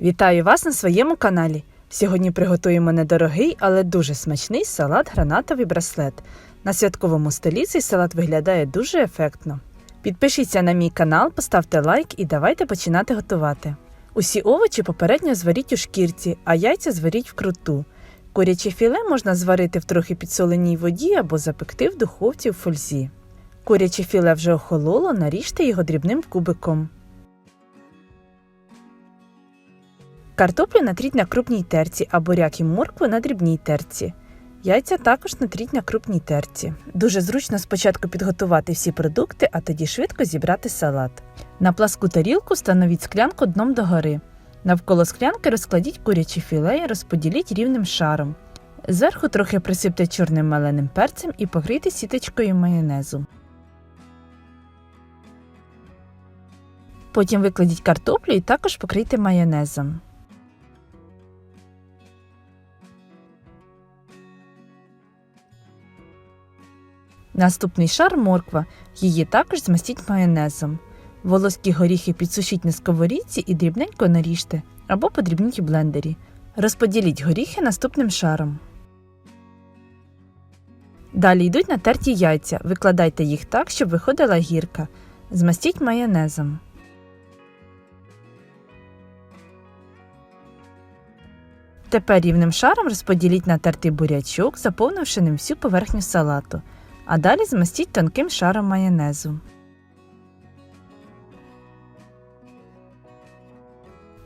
Вітаю вас на своєму каналі. Сьогодні приготуємо недорогий, але дуже смачний салат гранатовий браслет. На святковому столі цей салат виглядає дуже ефектно. Підпишіться на мій канал, поставте лайк і давайте починати готувати. Усі овочі попередньо зваріть у шкірці, а яйця зваріть вкруту. Куряче філе можна зварити в трохи підсоленій воді або запекти в духовці в фользі. Куряче філе вже охололо, наріжте його дрібним кубиком. Картоплю натріть на крупній терці, а буряк і моркву на дрібній терці. Яйця також натріть на крупній терці. Дуже зручно спочатку підготувати всі продукти, а тоді швидко зібрати салат. На пласку тарілку встановіть склянку дном догори. Навколо склянки розкладіть курячі філе і розподіліть рівним шаром. Зверху трохи присипте чорним меленим перцем і покрийте сіточкою майонезу. Потім викладіть картоплю і також покрийте майонезом. Наступний шар морква. Її також змастіть майонезом. Волоські горіхи підсушіть на сковорідці і дрібненько наріжте або подрібніть у блендері. Розподіліть горіхи наступним шаром. Далі йдуть натерті яйця. Викладайте їх так, щоб виходила гірка. Змастіть майонезом. Тепер рівним шаром розподіліть натертий бурячок, заповнивши ним всю поверхню салату, а далі змастіть тонким шаром майонезу.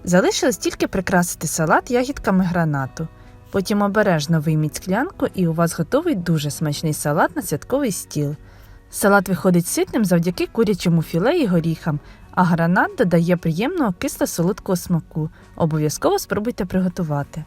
Залишилось тільки прикрасити салат ягідками гранату. Потім обережно вийміть склянку, і у вас готовий дуже смачний салат на святковий стіл. Салат виходить ситним завдяки курячому філе і горіхам, а гранат додає приємного кисло солодкого смаку. Обов'язково спробуйте приготувати.